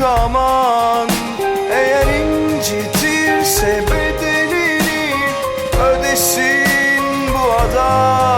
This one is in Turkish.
aman Eğer incitirse bedelini Ödesin bu adam